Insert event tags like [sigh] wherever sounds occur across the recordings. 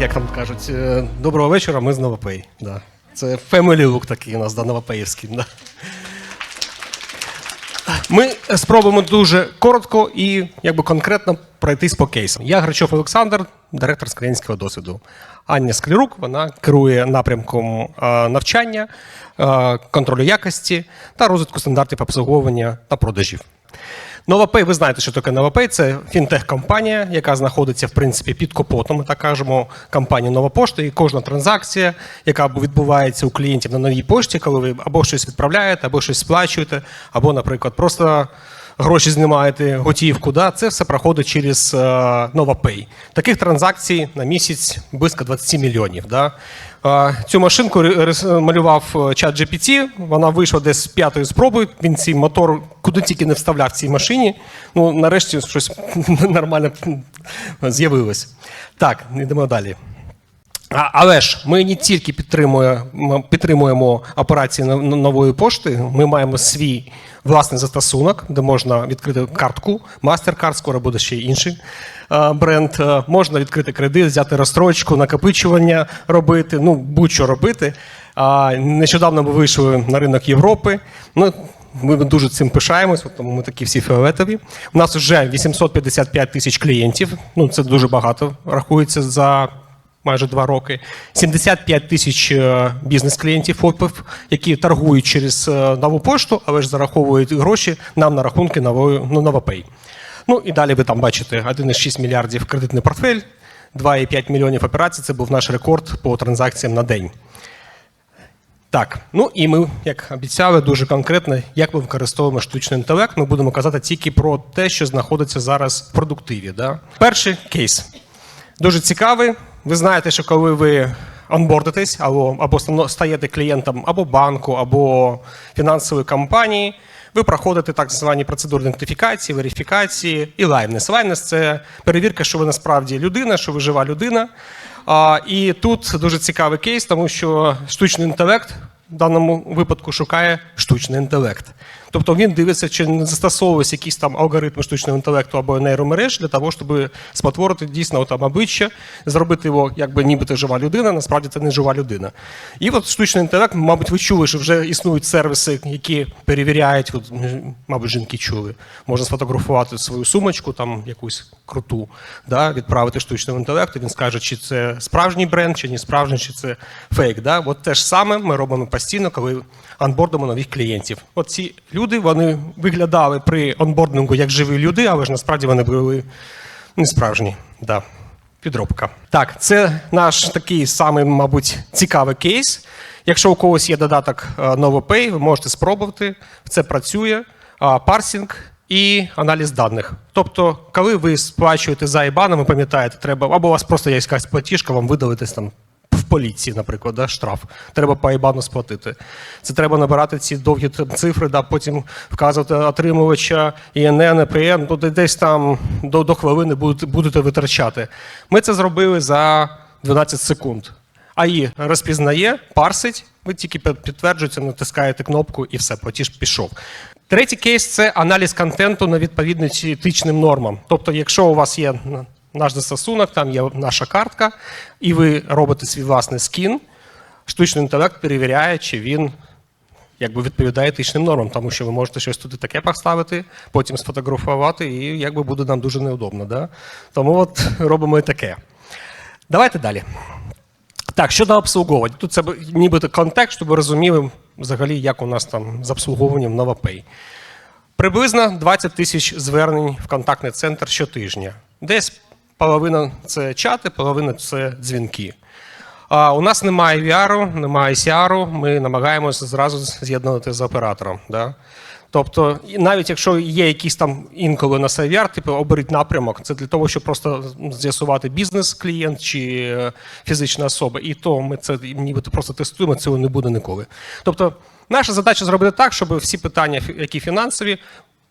як там кажуть, е, доброго вечора, ми з Новопей. Да. Це family look такий у нас, да, новопеївський. Да. Ми спробуємо дуже коротко і якби конкретно пройтись по кейсам. Я Грачов Олександр, директор з клієнтського досвіду. Аня Склярук, вона керує напрямком е, навчання, е, контролю якості та розвитку стандартів обслуговування та продажів. NovaPay, ви знаєте, що таке NovaPay – це фінтех-компанія, яка знаходиться в принципі під капотом, ми так кажемо, компанії Нова Пошта. І кожна транзакція, яка відбувається у клієнтів на новій пошті, коли ви або щось відправляєте, або щось сплачуєте, або, наприклад, просто гроші знімаєте, готівку. Да? Це все проходить через е, NovaPay. Таких транзакцій на місяць близько 20 мільйонів. Да? Цю машинку малював е, чат GPT, вона вийшла десь з п'ятої спроби. Він цей мотор куди тільки не вставляв в цій машині. Ну, нарешті щось [laughs] нормально з'явилось. Так, йдемо далі. А, але ж ми не тільки підтримуємо, підтримуємо операції нов- нової пошти, ми маємо свій власний застосунок, де можна відкрити картку, MasterCard, скоро буде ще й інший е, бренд. Е, Можна відкрити кредит, взяти розстрочку, накопичування робити, ну будь-що робити. А, Нещодавно ми вийшли на ринок Європи. Ну, ми дуже цим пишаємось, тому ми такі всі фіолетові. У нас вже 855 тисяч клієнтів. Ну це дуже багато рахується за майже два роки. 75 тисяч е, бізнес-клієнтів ФОПів, які торгують через е, нову пошту, але ж зараховують гроші нам на рахунки нової ну, Новопей. Ну і далі ви там бачите 1,6 мільярдів кредитний портфель, 2,5 мільйонів операцій. Це був наш рекорд по транзакціям на день. Так, ну і ми, як обіцяли, дуже конкретно, як ми використовуємо штучний інтелект. Ми будемо казати тільки про те, що знаходиться зараз в продуктиві. Да? Перший кейс дуже цікавий. Ви знаєте, що коли ви онбордитесь або, або стаєте клієнтом або банку, або фінансової компанії, ви проходите так звані процедури ідентифікації, верифікації і лайвнес. Лайвнес це перевірка, що ви насправді людина, що ви жива людина. А, і тут дуже цікавий кейс, тому що штучний інтелект в даному випадку шукає штучний інтелект. Тобто він дивиться, чи не застосовується якісь там алгоритми штучного інтелекту або нейромереж для того, щоб спотворити дійсно там обличчя, зробити його, якби нібито жива людина, насправді це не жива людина. І от штучний інтелект, мабуть, ви чули, що вже існують сервіси, які перевіряють, от, мабуть, жінки чули. Можна сфотографувати свою сумочку, там якусь круту, да, відправити штучному інтелекту. Він скаже, чи це справжній бренд, чи не справжній, чи це фейк. Да? От те ж саме ми робимо постійно, коли онбордимо нових клієнтів. От ці люди вони виглядали при онбордингу як живі люди, але ж насправді вони були не справжні. Да. Підробка. Так, це наш такий самий, мабуть, цікавий кейс. Якщо у когось є додаток е, NovoPay, ви можете спробувати. Це працює. Парсінг і аналіз даних. Тобто, коли ви сплачуєте за IBAN, ви пам'ятаєте, треба, або у вас просто є якась платіжка, вам видалитись там в поліції, наприклад, да, штраф. Треба по сплатити. Це треба набирати ці довгі цифри, да, потім вказувати отримувача ІНН, ПН, ну, де- десь там до, до хвилини будете, витрачати. Ми це зробили за 12 секунд. АІ розпізнає, парсить, ви тільки під- підтверджуєте, натискаєте кнопку і все, платіж пішов. Третій кейс це аналіз контенту на відповідність етичним нормам. Тобто, якщо у вас є наш застосунок, там є наша картка, і ви робите свій власний скін, штучний інтелект перевіряє, чи він якби відповідає етичним нормам, тому що ви можете щось туди таке поставити, потім сфотографувати, і якби буде нам дуже неудобно. Да? Тому от робимо і таке. Давайте далі. Так, щодо обслуговування. Тут це нібито контекст, щоб ви розуміли взагалі, як у нас там з обслуговуванням NovaPay. Приблизно 20 тисяч звернень в контактний центр щотижня. Десь половина це чати, половина це дзвінки. А у нас немає VR, немає CR, ми намагаємося зразу з'єднувати з оператором. Да? Тобто, навіть якщо є якісь там інколи на CVR, типу оберіть напрямок, це для того, щоб просто з'ясувати бізнес-клієнт чи е, фізична особа. І то ми це нібито просто тестуємо, цього не буде ніколи. Тобто, наша задача зробити так, щоб всі питання, які фінансові,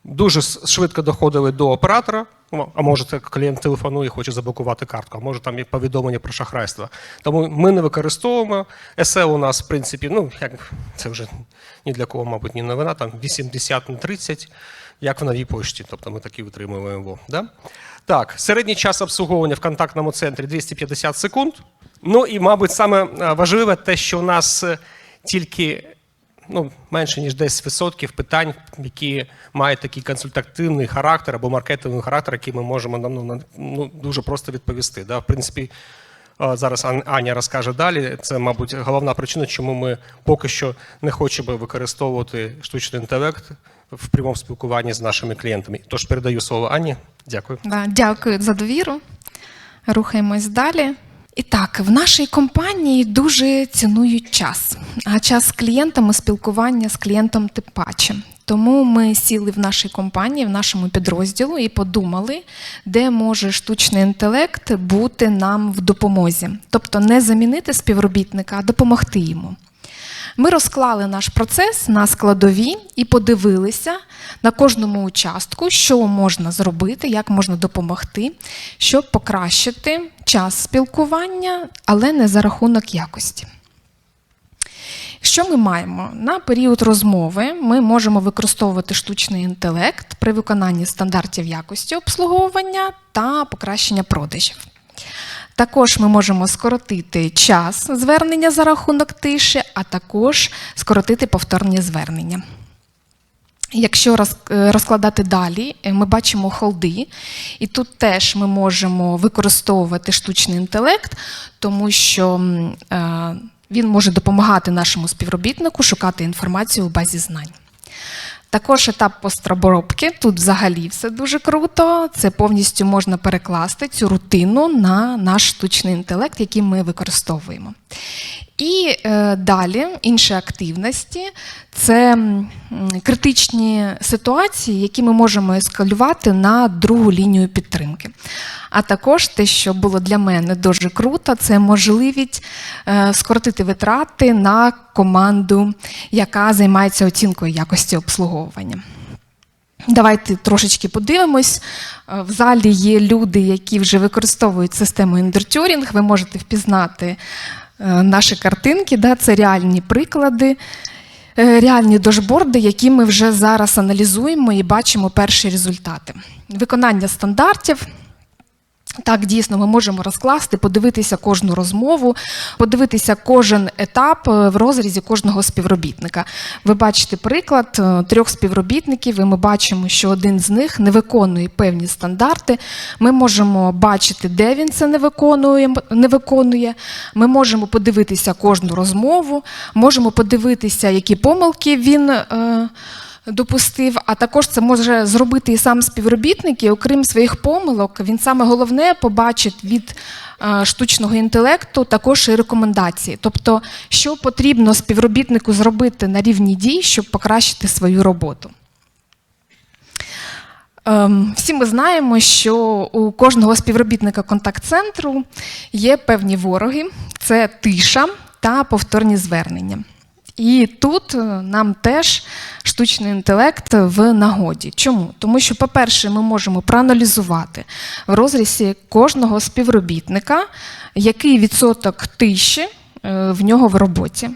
дуже швидко доходили до оператора, Ну, А може, це клієнт телефонує, хоче заблокувати картку, а може там є повідомлення про шахрайство. Тому ми не використовуємо. СЕ у нас, в принципі, ну як це вже ні для кого, мабуть, ні новина, там 80 на 30, як в новій пошті. Тобто ми такі витримуємо. Да? Так, середній час обслуговування в контактному центрі 250 секунд. Ну і, мабуть, саме е, важливе те, що у нас е, тільки ну, менше ніж 10% питань, які мають такий консультативний характер або маркетинговий характер, який ми можемо ну, ну, дуже просто відповісти. Да? В принципі, зараз Аня розкаже далі. Це, мабуть, головна причина, чому ми поки що не хочемо використовувати штучний інтелект в прямому спілкуванні з нашими клієнтами. Тож передаю слово Ані. Дякую. Да, дякую за довіру. Рухаємось далі. І так, в нашій компанії дуже цінують час, а час з клієнтами спілкування з клієнтом тим паче. Тому ми сіли в нашій компанії, в нашому підрозділу і подумали, де може штучний інтелект бути нам в допомозі. Тобто не замінити співробітника, а допомогти йому. Ми розклали наш процес на складові і подивилися на кожному участку, що можна зробити, як можна допомогти, щоб покращити час спілкування, але не за рахунок якості. Що ми маємо? На період розмови ми можемо використовувати штучний інтелект при виконанні стандартів якості обслуговування та покращення продажів. Також ми можемо скоротити час звернення за рахунок тиші, а також скоротити повторні звернення. Якщо е, розкладати далі, е, ми бачимо холди, і тут теж ми можемо використовувати штучний інтелект, тому що е, він може допомагати нашому співробітнику шукати інформацію у базі знань. Також етап постобробки. Тут взагалі все дуже круто. Це повністю можна перекласти цю рутину на наш штучний інтелект, який ми використовуємо. І е, далі інші активності це критичні ситуації, які ми можемо ескалювати на другу лінію підтримки. А також те, що було для мене дуже круто, це можливість е, скоротити витрати на команду, яка займається оцінкою якості обслуговування. Давайте трошечки подивимось. Е, В залі є люди, які вже використовують систему індертюрінг. Ви можете впізнати наші картинки. Да? Це реальні приклади, е, реальні дошборди, які ми вже зараз аналізуємо і бачимо перші результати. Виконання стандартів. Так, дійсно, ми можемо розкласти, подивитися кожну розмову, подивитися кожен етап е, в розрізі кожного співробітника. Ви бачите приклад е, трьох співробітників, і ми бачимо, що один з них не виконує певні стандарти. Ми можемо бачити, де він це не виконує. Не виконує. Ми можемо подивитися кожну розмову, можемо подивитися, які помилки він. Е, допустив, а також це може зробити і сам співробітник, і окрім своїх помилок, він саме головне побачить від е, штучного інтелекту також і рекомендації. Тобто, що потрібно співробітнику зробити на рівні дій, щоб покращити свою роботу. Ем, Всі ми знаємо, що у кожного співробітника контакт-центру є певні вороги: це тиша та повторні звернення. І тут е, нам теж штучний інтелект в нагоді. Чому? Тому що, по-перше, ми можемо проаналізувати в розрізі кожного співробітника, який відсоток тиші е, в нього в роботі.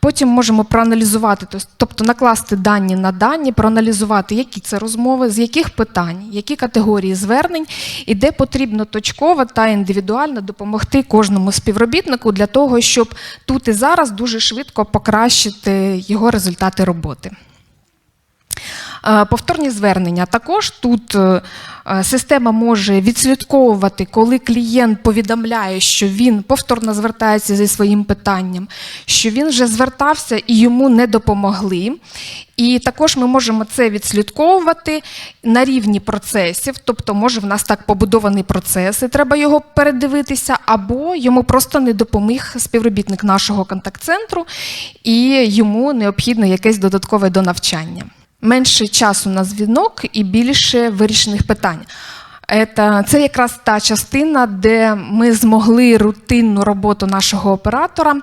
Потім можемо проаналізувати, тобто накласти дані на дані, проаналізувати, які це розмови, з яких питань, які категорії звернень, і де потрібно точково та індивідуально допомогти кожному співробітнику для того, щоб тут і зараз дуже швидко покращити його результати роботи. Е, Повторні звернення. Також тут е, е, система може відслідковувати, коли клієнт повідомляє, що він повторно звертається зі своїм питанням, що він вже звертався і йому не допомогли. І також ми можемо це відслідковувати на рівні процесів, тобто, може, в нас так побудований процес, і треба його передивитися, або йому просто не допоміг співробітник нашого контакт-центру, і йому необхідно якесь додаткове донавчання менше часу на дзвінок і більше вирішених питань. Це якраз та частина, де ми змогли рутинну роботу нашого оператора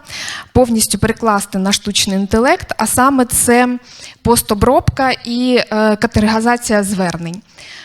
повністю перекласти на штучний інтелект, а саме це постобробка і е, категоризація звернень.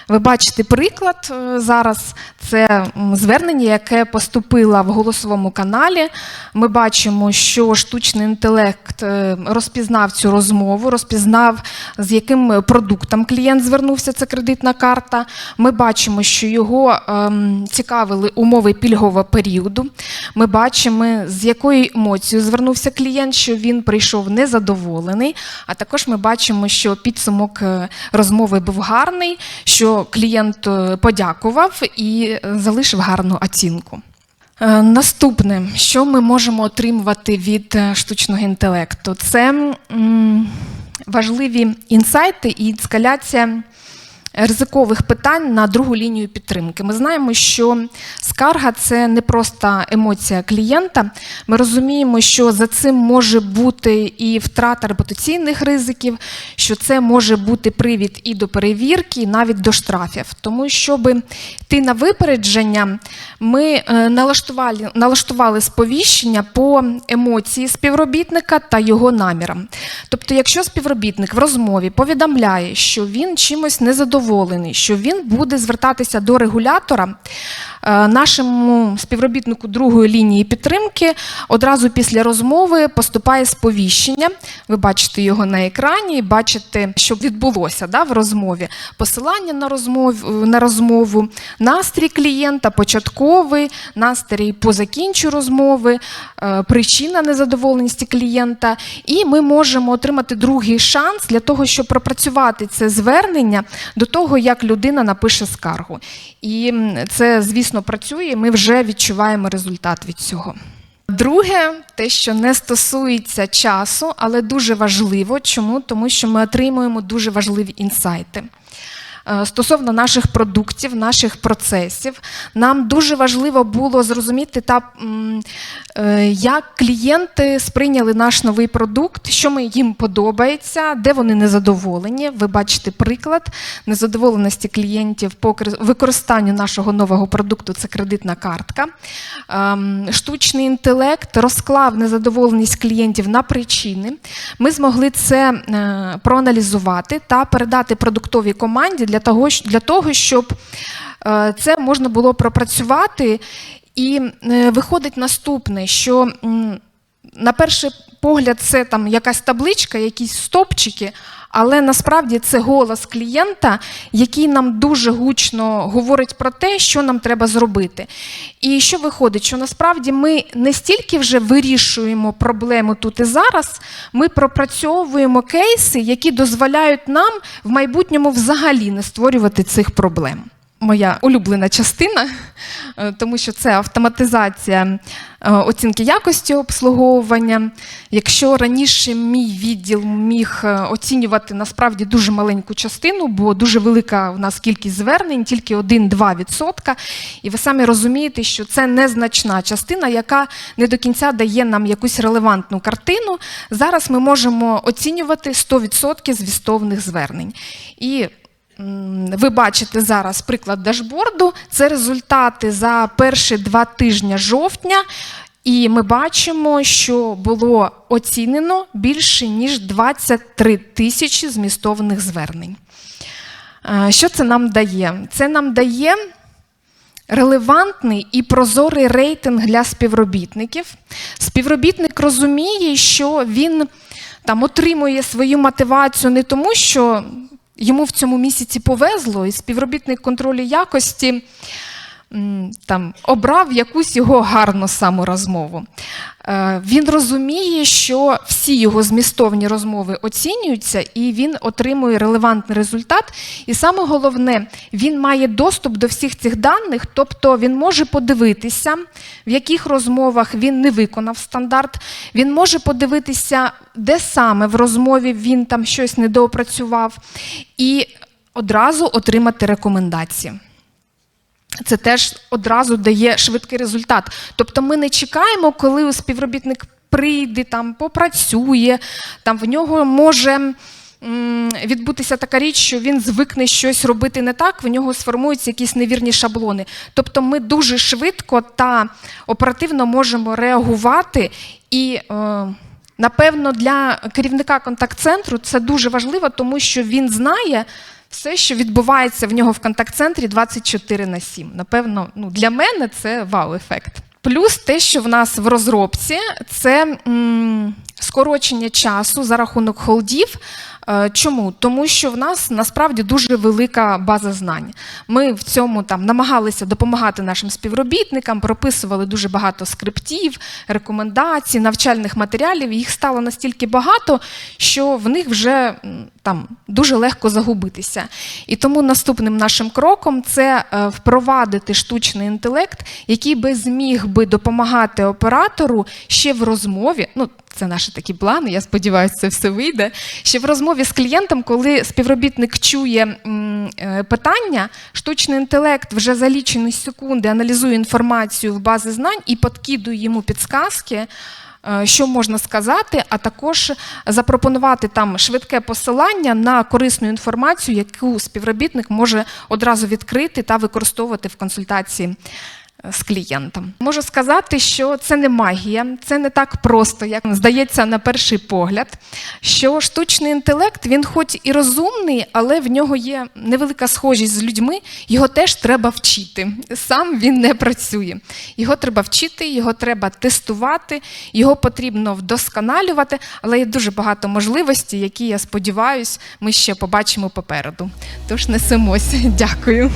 Ви бачите приклад е, зараз. Це звернення, яке поступило в голосовому каналі. Ми бачимо, що штучний інтелект е, розпізнав цю розмову, розпізнав, з яким продуктом клієнт звернувся. Це кредитна карта. Ми бачимо, що його ем, цікавили умови пільгового періоду. Ми бачимо, з якою емоцією звернувся клієнт, що він прийшов незадоволений. А також ми бачимо, що підсумок е, розмови був гарний, що клієнт е, подякував і е, залишив гарну оцінку. Наступне, що ми можемо отримувати від штучного інтелекту, це важливі інсайти і ескаляція ризикових питань на другу лінію підтримки. Ми знаємо, що скарга це не просто емоція клієнта. Ми розуміємо, що за цим може бути і втрата репутаційних ризиків, що це може бути привід і до перевірки, і навіть до штрафів. Тому, щоб йти на випередження, ми е, налаштували, налаштували сповіщення по емоції співробітника та його намірам. Тобто, якщо співробітник в розмові повідомляє, що він чимось незадоволений, що він буде звертатися до регулятора, е, нашому співробітнику другої лінії підтримки одразу після розмови поступає сповіщення. Ви бачите його на екрані, бачите, що відбулося да, в розмові. Посилання на розмову, на розмову, настрій клієнта, початковий, настрій по закінчу розмови, е, причина незадоволеності клієнта. І ми можемо отримати другий шанс для того, щоб пропрацювати це звернення до того, як людина напише скаргу. І це, звісно, працює. Ми вже відчуваємо результат від цього. Друге, те, що не стосується часу, але дуже важливо. Чому? Тому що ми отримуємо дуже важливі інсайти. Е, Стосовно наших продуктів, наших процесів, нам дуже важливо було зрозуміти, та, е, як клієнти сприйняли наш новий продукт, що ми їм подобається, де вони незадоволені. Ви бачите приклад незадоволеності клієнтів по використанню нашого нового продукту це кредитна картка. Ем, Штучний інтелект розклав незадоволеність клієнтів на причини. Ми змогли це е, проаналізувати та передати продуктовій команді для того, для того щоб е, це можна було пропрацювати. І е, виходить наступне, що на перший погляд це там якась табличка, якісь стопчики, але насправді це голос клієнта, який нам дуже гучно говорить про те, що нам треба зробити. І що виходить, що насправді ми не стільки вже вирішуємо проблему тут і зараз, ми пропрацьовуємо кейси, які дозволяють нам в майбутньому взагалі не створювати цих проблем. Моя улюблена частина, е, тому що це автоматизація е, оцінки якості обслуговування. Якщо раніше мій відділ міг е, оцінювати насправді дуже маленьку частину, бо дуже велика у нас кількість звернень, тільки 1-2%. І ви самі розумієте, що це незначна частина, яка не до кінця дає нам якусь релевантну картину. Зараз ми можемо оцінювати 100% звістовних звернень. І Ви бачите зараз приклад дашборду. Це результати за перші два тижні жовтня. І ми бачимо, що було оцінено більше ніж 23 тисячі змістовних звернень. Е, Що це нам дає? Це нам дає релевантний і прозорий рейтинг для співробітників. Співробітник розуміє, що він там отримує свою мотивацію не тому, що йому в цьому місяці повезло, і співробітник контролю якості там, обрав якусь його гарну саму розмову. Е, Він розуміє, що всі його змістовні розмови оцінюються, і він отримує релевантний результат. І саме головне, він має доступ до всіх цих даних, тобто він може подивитися, в яких розмовах він не виконав стандарт. Він може подивитися, де саме в розмові він там щось недоопрацював, і одразу отримати рекомендації. Це теж одразу дає швидкий результат. Тобто ми не чекаємо, коли співробітник прийде, там, попрацює, там в нього може відбутися така річ, що він звикне щось робити не так, в нього сформуються якісь невірні шаблони. Тобто ми дуже швидко та оперативно можемо реагувати і. Е, Напевно, для керівника контакт-центру це дуже важливо, тому що він знає все, що відбувається в нього в контакт-центрі 24 на 7. Напевно, ну, для мене це вау-ефект. Плюс те, що в нас в розробці, це м, скорочення часу за рахунок холдів. Е, Чому? Тому що в нас насправді дуже велика база знань. Ми в цьому там намагалися допомагати нашим співробітникам, прописували дуже багато скриптів, рекомендацій, навчальних матеріалів. Їх стало настільки багато, що в них вже там дуже легко загубитися. І тому наступним нашим кроком це е, впровадити штучний інтелект, який би зміг би допомагати оператору ще в розмові. Ну, це наші такі плани. Я сподіваюся, це все вийде. Ще в розмові з клієнтом, коли співробітник чує е, питання, штучний інтелект вже за лічені секунди аналізує інформацію в бази знань і подкидує йому підсказки. е, Що можна сказати, а також запропонувати там швидке посилання на корисну інформацію, яку співробітник може одразу відкрити та використовувати в консультації з клієнтом. Можу сказати, що це не магія, це не так просто, як здається на перший погляд. Що штучний інтелект, він хоч і розумний, але в нього є невелика схожість з людьми, його теж треба вчити. Сам він не працює. Його треба вчити, його треба тестувати, його потрібно вдосконалювати, але є дуже багато можливостей, які я сподіваюся, ми ще побачимо попереду. Тож несемося. Дякую.